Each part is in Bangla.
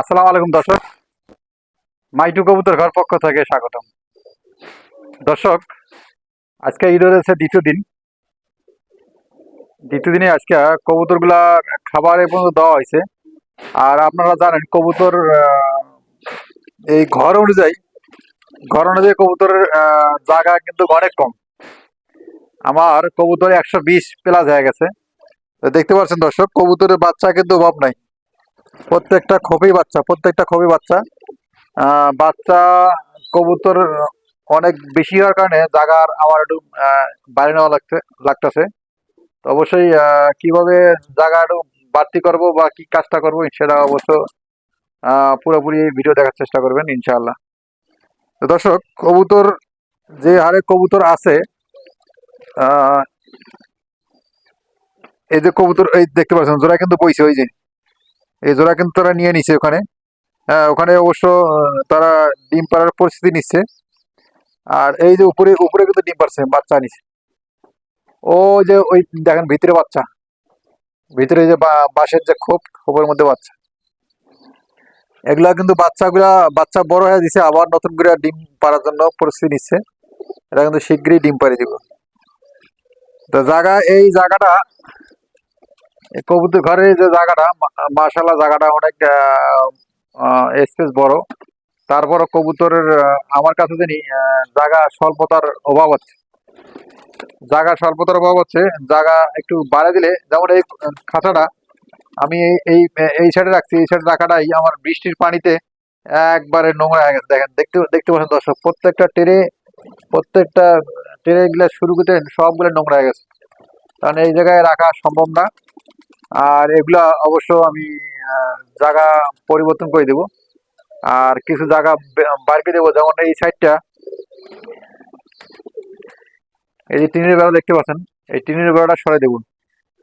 আসসালামু আলাইকুম, দর্শক। মাইটু কবুতর ঘর পক্ষ থেকে স্বাগতম। দর্শক, আজকে ঈদ রয়েছে দ্বিতীয় দিন। দ্বিতীয় দিনে আজকে কবুতরগুলা খাবার পর্যন্ত দেওয়া হয়েছে। আর আপনারা জানেন, কবুতর এই ঘর অনুযায়ী ঘর অনুযায়ী কবুতরের জায়গা কিন্তু অনেক কম। আমার কবুতর একশো বিশ প্লাস হয়ে গেছে। দেখতে পাচ্ছেন দর্শক, কবুতরের বাচ্চা কিন্তু অভাব নাই। প্রত্যেকটা খোপি বাচ্চা, প্রত্যেকটা খোপি বাচ্চা। বাচ্চা কবুতর অনেক বেশি হওয়ার কারণে জায়গার আমার একটু বাইরে নেওয়া লাগতে, লাগতেছে। তো অবশ্যই কীভাবে জায়গা একটু বাড়তি করব বা কি কাজটা করব সেটা অবশ্য পুরোপুরি ভিডিও দেখার চেষ্টা করবেন, ইনশাআল্লাহ। তো দর্শক, কবুতর যে হারে কবুতর আছে এই যে কবুতর, এই দেখতে পাচ্ছেন জোড়া কিন্তু বইছে, ওই যে। এই জোড়া কিন্তু তারা নিয়ে নিছে ওখানে। হ্যাঁ ওখানে অবশ্য তারা ডিম পাড়ার পরিস্থিতি নিচ্ছে। আর এই যে উপরে উপরে কিন্তু ডিম পারছে বাচ্চা নিছে। ও যে ওই দেখেন ভিতরে বাচ্চা। ভিতরে যে বাঁশের যে খোপ, খোপের মধ্যে বাচ্চা। এগুলা কিন্তু বাচ্চাগুলা, বাচ্চা বড় হয়ে দিছে, আবার নতুন করে ডিম পাড়ার জন্য পরিস্থিতি নিচ্ছে। এটা কিন্তু শীঘ্রই ডিম পাড়ি দিব। তো জায়গা, এই জায়গাটা কবুতর ঘরের যে জায়গাটা মাশাল্লাহ জায়গাটা অনেক স্পেস বড়। তারপর কবুতরের আমার কাছে জানি জায়গা স্বল্পতার অভাব আছে জায়গা স্বল্পতার অভাব হচ্ছে, জায়গা একটু বাড়ে দিলে, যেমন এই খাঁচাটা, আমি এই এই সাইডে রাখছি, এই সাইডে রাখাটাই আমার বৃষ্টির পানিতে একবারে নোংরা হয়ে গেছে। দেখেন, দেখতে দেখতে পাচ্ছেন দর্শক, প্রত্যেকটা টেরে প্রত্যেকটা টেরে গুলা শুরু করতে সবগুলো নোংরা হয়ে গেছে। কারণ এই জায়গায় রাখা সম্ভব না। আর এগুলা অবশ্য আমি জায়গা পরিবর্তন করে দেব। আর কিছু জায়গা বাড়িয়ে দেবো, যেমন এই সাইডটা এই যে টিনের বেড়া দেখতে পাচ্ছেন, এই টিনের বেড়াটা সরাই দেবো।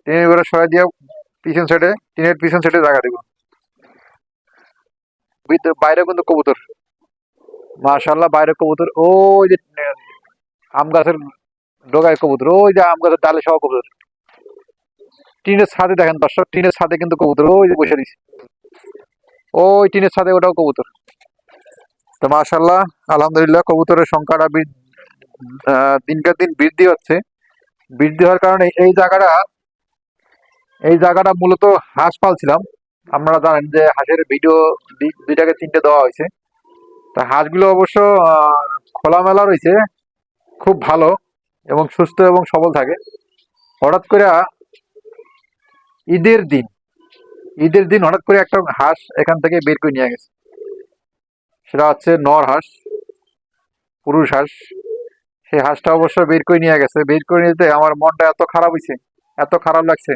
টিনের বেড়া সরাই দিয়ে পিছন সাইডে টিনের পিছন সাইডে জায়গা দেবো। বাইরে কিন্তু কবুতর। মাশাল্লাহ বাইরে কবুতর। ওই যে, আম গাছের ডোগায় কবুতর, ওই যে আম গাছের ডালে সহ কবুতর। টিনের ছাদে দেখেন দর্শক টিনের ছাদে কিন্তু কবুতর ওই যে বসে দিছে ওই টিনের ছাদে ওটাও কবুতর। তো মাশাল্লাহ আলহামদুলিল্লাহ কবুতরের সংখ্যাটা বৃ- আহ, দিনকে দিন বৃদ্ধি হচ্ছে। বৃদ্ধি হওয়ার কারণে এই জায়গাটা এই জায়গাটা মূলত হাঁস পালছিলাম। আপনারা জানেন যে হাঁসের ভিডিও দুইটাকে তিনটে দেওয়া হয়েছে। তা হাঁসগুলো অবশ্য খোলামেলা রয়েছে খুব ভালো এবং সুস্থ এবং সবল থাকে। হঠাৎ করে ঈদের দিন ঈদের দিন হঠাৎ করে একটা হাঁস এখান থেকে বের করে নিয়ে গেছে। সেটা হচ্ছে নর হাঁস, পুরুষ হাঁস। সেই হাঁসটা অবশ্য বের করে নিয়ে গেছে। বের করে নিতে আমার মনটা এত খারাপ হয়েছে, এত খারাপ লাগছে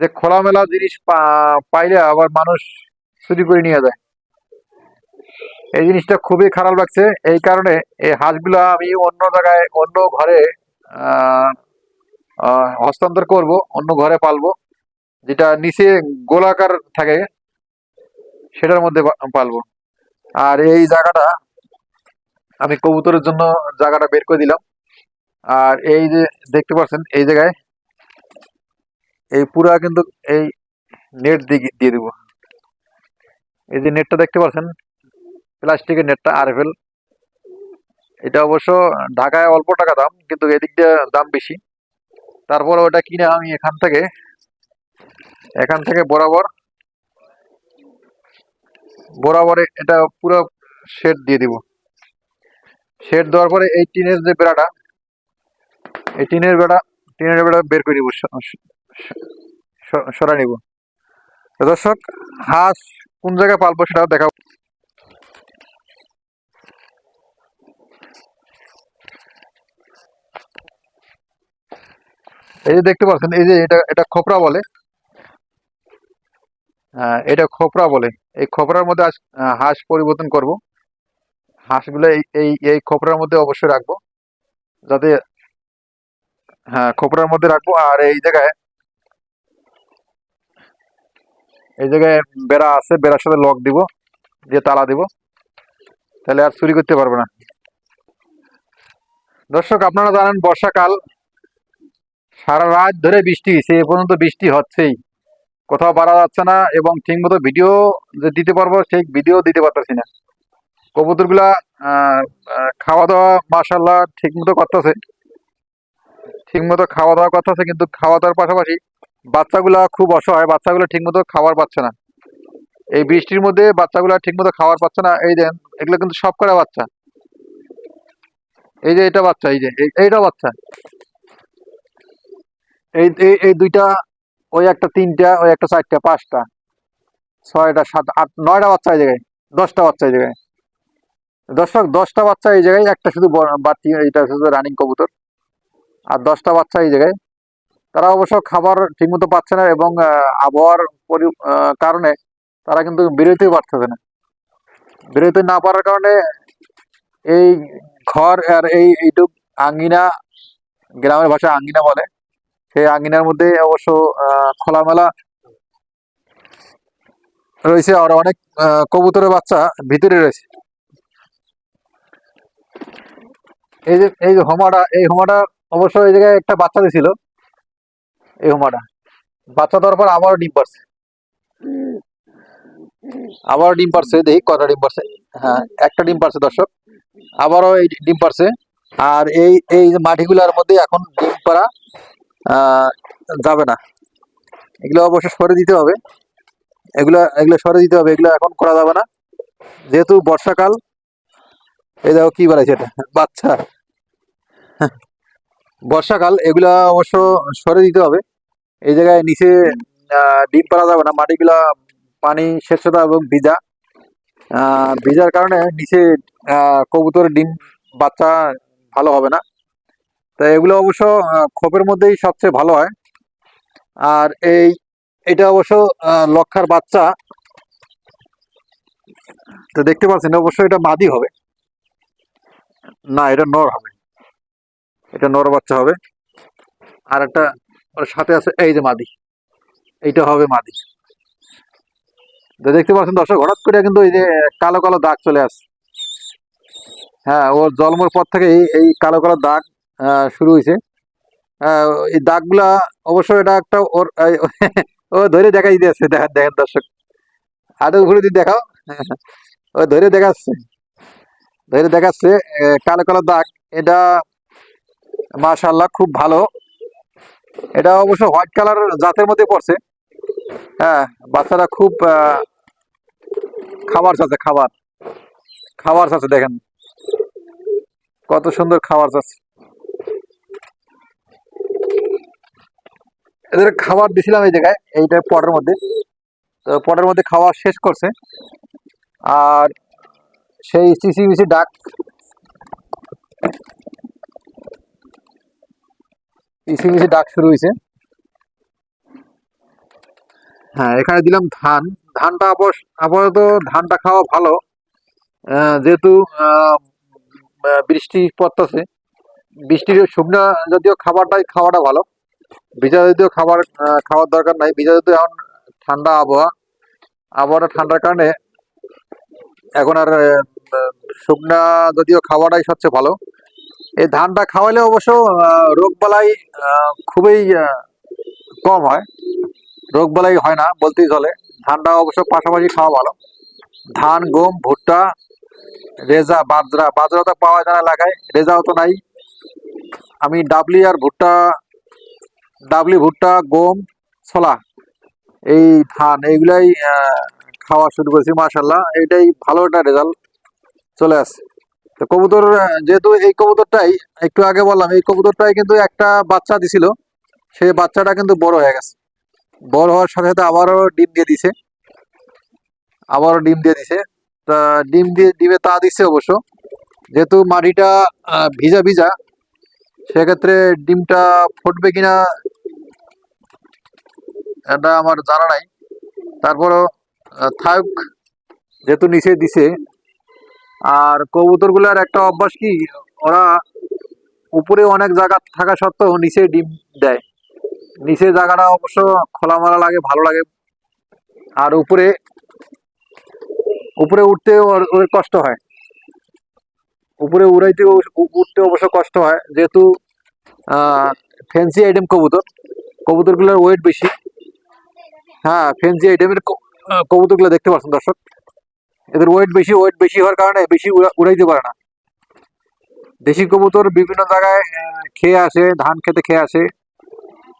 যে খোলামেলা জিনিস পাইলে আবার মানুষ চুরি করে নিয়ে যায়। এই জিনিসটা খুবই খারাপ লাগছে। এই কারণে এই হাঁসগুলো আমি অন্য জায়গায়, অন্য ঘরে হস্তান্তর করব, অন্য ঘরে পালবো। যেটা নিচে গোলাকার থাকে, সেটার মধ্যে পালবো। আর এই জায়গাটা, আমি কবুতরের জন্য জায়গাটা বের করে দিলাম। আর এই যে দেখতে পাচ্ছেন, এই জায়গায় এই পুরা কিন্তু এই নেট দিয়ে দিয়ে দিব। এই যে নেটটা দেখতে পাচ্ছেন, প্লাস্টিকের নেটটা আরএফএল। এটা অবশ্য ঢাকায় অল্প টাকা দাম, কিন্তু এদিক দিয়ে দাম বেশি। তারপর ওটা কিনে আমি এখান থেকে এখান থেকে বরাবর বরাবর এটা পুরো শেড দিয়ে দিব। শেড দেওয়ার পরে এই টিনের যে বেড়াটা, এই টিনের বেড়া টিনের বেড়া বের করে নিব সরা নিব। দর্শক, হাঁস কোন জায়গায় পালবো সেটাও দেখাবো এই যে দেখতে পাচ্ছেন, এই যে এটা এটা খোপরা বলে। এটা খোপরা বলে। এই খোপরার মধ্যে হাঁস পরিবর্তন করব। হাঁসগুলো এই এই খোপরার মধ্যে অবশ্যই রাখব। যাতে হ্যাঁ খোপরার মধ্যে রাখব। আর এই জায়গায় এই জায়গায় বেড়া আছে, বেড়ার সাথে লক দিব, দিয়ে তালা দিব। তাহলে আর চুরি করতে পারবে না। দর্শক, আপনারা জানেন বর্ষাকাল সারা রাত ধরে বৃষ্টি হয়েছে পর্যন্ত বৃষ্টি হচ্ছেই। কোথাও বাড়া যাচ্ছে না এবং ঠিক মতো ভিডিও যে দিতে পারব সেই ভিডিও দিতে পারতেছি না। কবুতরগুলা খাওয়া দাওয়া মাসাল্লাহ ঠিক মতো করতেছে। ঠিক মতো খাওয়া দাওয়া করতেছে কিন্তু খাওয়া দাওয়ার পাশাপাশি বাচ্চাগুলা খুব অসহায়, বাচ্চাগুলো ঠিক মতো খাবার পাচ্ছে না। এই বৃষ্টির মধ্যে বাচ্চাগুলো ঠিক মতো খাবার পাচ্ছে না। এই দেন এগুলো কিন্তু সব কটা বাচ্চা? এই যে, এটা বাচ্চা, এই যে, এই- এইটা বাচ্চা। এই- এই দুইটা ওই একটা তিনটা, ওই একটা চারটা, পাঁচটা, ছয়টা, সাত, আট, নয়টা বাচ্চা এই জায়গায়, দশটা বাচ্চা এই জায়গায়। দশটা দশটা বাচ্চা এই জায়গায়, একটা শুধু বড়- বাড়তি এটা শুধু রানিং কবুতর, আর দশটা বাচ্চা এই জায়গায়। তারা অবশ্য খাবার ঠিকমতো পাচ্ছে না এবং আবহাওয়ার কারণে তারা কিন্তু বেরোতেই পারতেছে না। বেরোতে না পারার কারণে এই ঘর আর এই এইটুক আঙ্গিনা, গ্রামের ভাষায় আঙ্গিনা বলে সেই আঙ্গিনার মধ্যে অবশ্য খোলামেলা রয়েছে আর অনেক কবুতরের বাচ্চা ভিতরে রয়েছে। এই যে এই যে হোমাটা এই হোমাটা অবশ্য এই জায়গায় একটা বাচ্চা দিছিল। এই হোমাটা। বাচ্চা দেওয়ার পর আবারও ডিম পারছে আবারও ডিম পারছে দেখি কটা ডিম পারছে হ্যাঁ একটা ডিম পারছে দর্শক। আবারও এই ডিম পারছে আর এই এই মাটিগুলোর মধ্যে এখন ডিম পাড়া আহ, যাবে না। এগুলো অবশ্য সরে দিতে হবে। এগুলো এগুলো সরে দিতে হবে। এগুলো এখন করা যাবে না। যেহেতু বর্ষাকাল এই দেখো কি বাড়াইছে এটা? বাচ্চা। বর্ষাকাল এগুলা অবশ্য সরে দিতে হবে। এই জায়গায় নিচে ডিম পাড়া যাবে না। মাটিগুলা পানি স্বেচ্ছতা এবং ভিজা। ভিজার কারণে নিচে আহ, কবুতরের ডিম বাচ্চা ভালো হবে না। তো এগুলো অবশ্য খোপের মধ্যেই সবচেয়ে ভালো হয়। আর এই, এটা অবশ্য লক্ষার বাচ্চা। তো দেখতে পাচ্ছেন, অবশ্য এটা মাদি হবে। না, এটা নর হবে। এটা নর বাচ্চা হবে। আর একটা ওর সাথে আছে, এই যে মাদি। এইটা হবে মাদি। তো দেখতে পাচ্ছেন দর্শক, হঠাৎ করে কিন্তু এই যে কালো কালো দাগ চলে আসছে। হ্যাঁ ওর জন্মের পর থেকে এই কালো কালো দাগ শুরু হয়েছে। এই দাগগুলা অবশ্য এটা একটা ওর ও ধরে দেখাই দিয়েছে দেখেন দেখেন দর্শক। আরও ঘুরে দিয়ে দেখাও, ও ধরে দেখাচ্ছে। ধরে দেখাচ্ছে কালো কালো দাগ। এটা মাশাল্লাহ খুব ভালো। এটা অবশ্য হোয়াইট কালার জাতের মধ্যে পড়ছে। হ্যাঁ বাচ্চারা খুব খাবার চাচ্ছে, খাবার। খাবার চাচ্ছে, দেখেন। কত সুন্দর খাবার চাচ্ছে। এদের খাবার দিছিলাম এই জায়গায় এইটা পটের মধ্যে। তো পটের মধ্যে খাওয়া শেষ করছে। আর সেই সিসি মিসি ডাক ইসি মিসি ডাক শুরু হয়েছে। হ্যাঁ এখানে দিলাম ধান। ধানটা আপাতত ধানটা খাওয়া ভালো। যেহেতু বৃষ্টি পড়তেছে। বৃষ্টির শুকনা জাতীয় খাবারটাই, খাওয়াটা ভালো। ভিজা জাতীয় খাবার খাওয়ার দরকার নাই। ভিজা জাতীয় এখন ঠান্ডা আবহাওয়া। আবহাওয়াটা ঠান্ডার কারণে এখন আর শুকনা জাতীয় খাওয়াটাই সবচেয়ে ভালো। এই ধানটা খাওয়ালে অবশ্য রোগবালাই খুবই কম হয়। রোগবালাই হয় না, বলতেই চলে। ধানটা অবশ্য পাশাপাশি খাওয়া ভালো। ধান, গম, ভুট্টা, রেজা, বাজরা। বাজরা তো পাওয়া যায় না এলাকায় রেজাও তো নাই। আমি ডাবলি আর ভুট্টা ডাবলি, ভুট্টা, গম, ছোলা, এই ধান, এইগুলাই খাওয়া শুরু করেছি মাশাল্লাহ এইটাই ভালো একটা রেজাল্ট চলে আসছে। তো কবুতর যেহেতু এই কবুতরটাই, একটু আগে বললাম, এই কবুতরটাই কিন্তু একটা বাচ্চা দিছিল। সেই বাচ্চাটা কিন্তু বড় হয়ে গেছে। বড় হওয়ার সাথে সাথে আবারও ডিম দিয়ে দিছে। আবারও ডিম দিয়ে দিছে। তা ডিম দিয়ে, ডিমে তা দিচ্ছে অবশ্য। যেহেতু মাটিটা ভিজা ভিজা, সেক্ষেত্রে ডিমটা ফুটবে কিনা এটা আমার জানা নাই। তারপরও থাক যেহেতু নিচে দিছে, আর কবুতরগুলোর একটা অভ্যাস কি, ওরা উপরে অনেক জায়গা থাকা সত্ত্বেও নিচে ডিম দেয়। নিচে জায়গাটা অবশ্য খোলামেলা লাগে, ভালো লাগে। আর উপরে উপরে উঠতে ওর কষ্ট হয়। উপরে উড়াইতে উঠতে অবশ্য কষ্ট হয়। যেহেতু ফ্যান্সি আইটেম কবুতর। কবুতরগুলোর ওয়েট বেশি। হ্যাঁ ফেন্সি আইটেমের কবুতরগুলো দেখতে পাচ্ছেন দর্শক। এদের ওয়েট বেশি ওয়েট বেশি হওয়ার কারণে বেশি উড়া- উড়াইতে পারে না। দেশি কবুতর বিভিন্ন জায়গায় খেয়ে আসে, ধান খেতে খেয়ে আসে।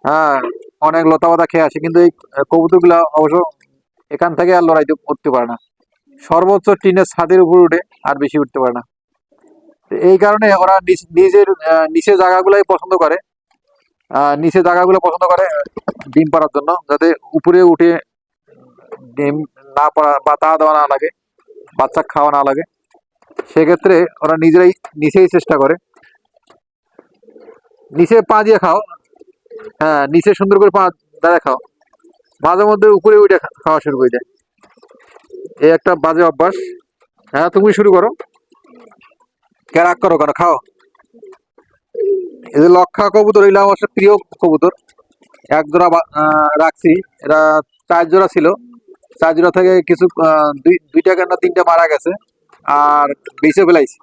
হ্যাঁ অনেক লতা পাতা খেয়ে আসে, কিন্তু এই কবুতরগুলো অবশ্য এখান থেকে আর লড়াইতে উঠতে পারে না। সর্বোচ্চ টিনের ছাদের উপর উঠে আর বেশি উঠতে পারে না। এই কারণে ওরা নিজ- নিজের নিচে জায়গাগুলোই পছন্দ করে। নিচে জায়গাগুলো পছন্দ করে ডিম পাড়ার জন্য, যাতে উপরে উঠে ডিম না পাড়া বা তা দেওয়া না লাগে, বাচ্চা খাওয়া না লাগে। সেক্ষেত্রে ওরা নিজেরাই নিচেই চেষ্টা করে। নিচে পা দিয়ে খাও। হ্যাঁ নিচে সুন্দর করে পা দাঁড়া খাও। মাঝে মধ্যে উপরে উঠে খাওয়া শুরু করে দেয়। এই একটা বাজে অভ্যাস। হ্যাঁ তুমি শুরু করো। কে রাগ করো কেন? খাও। এই যে লক্ষা কবুতর, এগুলো আমার প্রিয় কবুতর। এক জোড়া রাখছি। এরা চার জোড়া ছিল। চার জোড়া থেকে কিছু দুই দুইটা কেন তিনটা মারা গেছে। আর বেঁচে ফেলাইছি।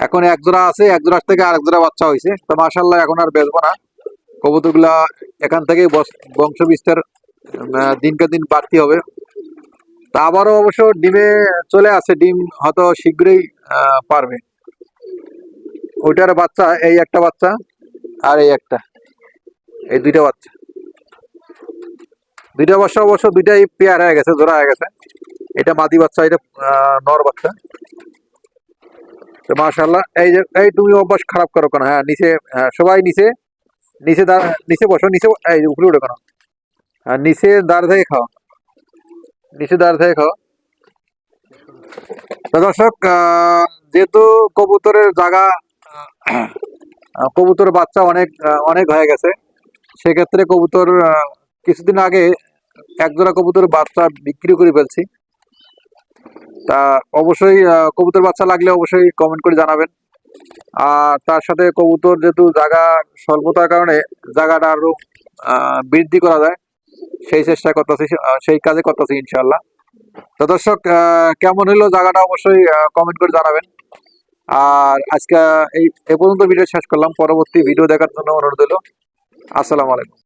এখন এক জোড়া আছে এক জোড়া থেকে আরেক জোড়া বাচ্চা হয়েছে তো মাসাল্লাহ এখন আর বেচবো না। কবুতরগুলা এখান থেকে বংশ বিস্তার দিনকে দিন বাড়তি হবে। তা আবারও অবশ্য ডিমে চলে আসে। ডিম হয়তো শীঘ্রই পারবে। ওইটার বাচ্চা এই একটা বাচ্চা আর এই একটা। এই দুইটা বাচ্চা। দুইটা বাচ্চা অবশ্য দুইটাই পেয়ার হয়ে গেছে জোড়া হয়ে গেছে। এটা মাদি বাচ্চা এটা নর বাচ্চা। তো মাশাল্লাহ এই যে এই তুমি অভ্যাস খারাপ করো কেন? হ্যাঁ নিচে হ্যাঁ, সবাই নিচে নিচে দাঁড় নিচে বসো নিচে এই উপরে উঠে কেন? হ্যাঁ নিচে দাঁড় থেকে খাও। নিচে দাঁড় থেকে খাও। তো দর্শক যেহেতু কবুতরের জায়গা আহ, কবুতরের বাচ্চা অনেক অনেক হয়ে গেছে। সেক্ষেত্রে কবুতর কিছুদিন আগে এক জোড়া কবুতর বাচ্চা বিক্রি করে ফেলছি। তা অবশ্যই কবুতর বাচ্চা লাগলে অবশ্যই কমেন্ট করে জানাবেন। আর তার সাথে কবুতর যেহেতু জায়গা স্বল্পতার কারণে জায়গাটা আরও আহ, বৃদ্ধি করা যায় সেই চেষ্টা করতেছি সেই কাজে করতেছি ইনশাল্লাহ তো দর্শক কেমন হলো জায়গাটা অবশ্যই কমেন্ট করে জানাবেন। আর আজকে এই, এ পর্যন্ত ভিডিও শেষ করলাম। পরবর্তী ভিডিও দেখার জন্য অনুরোধ হলো আসসালামু আলাইকুম।